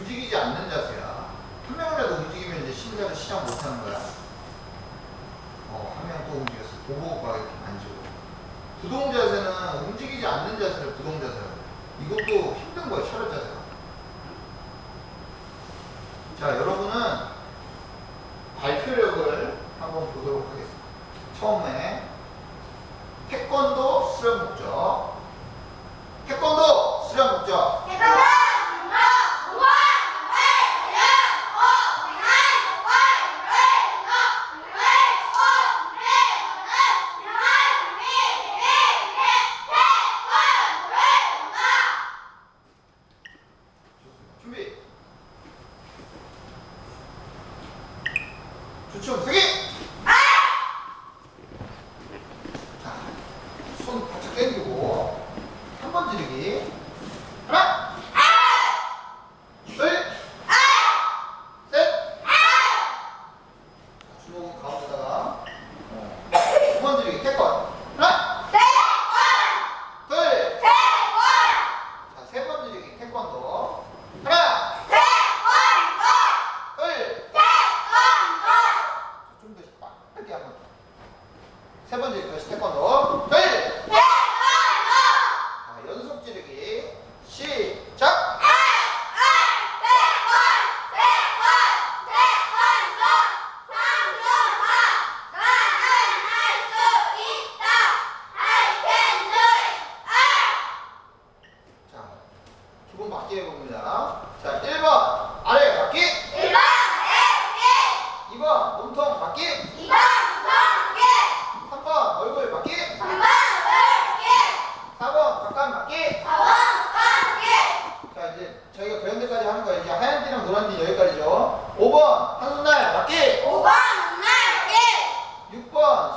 움직이지 않는 자세야. 한 명이라도 움직이면 이제 심사를 시작 못 하는 거야. 어, 한 명 또 움직였어. 막 이렇게 만지고. 부동 자세는 움직이지 않는 자세를 부동 자세라고. 해. 이것도 힘든 거야, 촬영 자세가. 자, 여러분은 발표력을 한번 보도록 하겠습니다. 처음에 태권도 수련 목적. 태권도 수련 목적. 준비. 주춤 세기. 자, 손 바짝 당기고 한 번 지르기. 하나. 둘. 셋. 주먹은 가운데다가 어. 두번 지르기 태권. 하나. 둘. 자, 세 번 지르기 태권도. 하나. 둘. 좀 더 빠르게 한번. 세 번째 다시 태권도. 둘. 자, 연속 지르기. 시작. 자, 기본 맞기 해봅니다. 자, 1번 아래 맞기. 2번 몸통 맞기. 3번 얼굴 맞기. 4번 가까이 맞기. 자, 이제 저희가 배운 데까지 하는 거예요. 이제 하얀 띠랑 노란 띠 여기까지죠. 5번 한 손날 맞기. 6번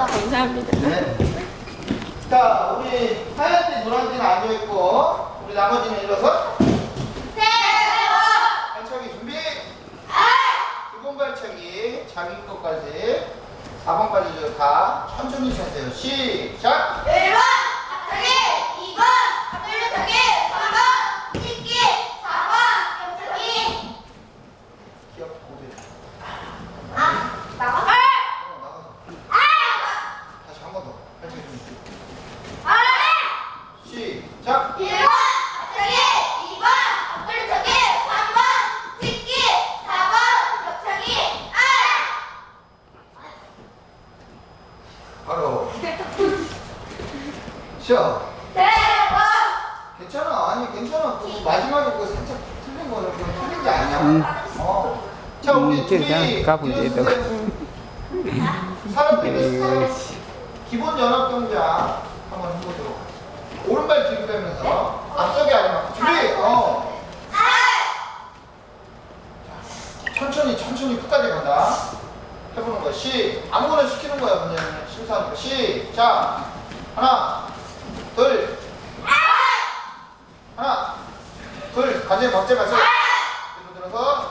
감사합니다. 네. 자 우리 하얀띠 노란띠는 앉아있고 우리 나머지는 일어서 네, 발차기 준비 두 번 발차기 자기 것까지. 4번까지 다 천천히 세세요. 시작! 1번 앞차기 2번 앞돌려차기 3번 찍기 4번 옆차기 기억 보세요 아 나가? 어, 나가서 아! 다시 한 번 더 발차기 준비 아! 시작 1번 앞차기 2번 앞돌려차기 3번 찍기 4번 옆차기 아! 바로. 대박 괜찮아. 아니 괜찮아. 그 마지막에 그 살짝 틀린 거는 그 틀린 게 아니야. 어. 자 우리 음, 둘이 그냥 가보지, 일어서세요. 사람들이 스타일 기본 연합 동작 한번 해보도록 하겠습니다. 오른발 뒤로 빼면서 앞서기 아니면 준비 어. 천천히 천천히 끝까지 간다 해보는 거야. 시. 아무거나 시키는 거야 그냥. 거. 시작 하나 둘. 하나 둘. 간절히 박자 가서 뒤로 들어서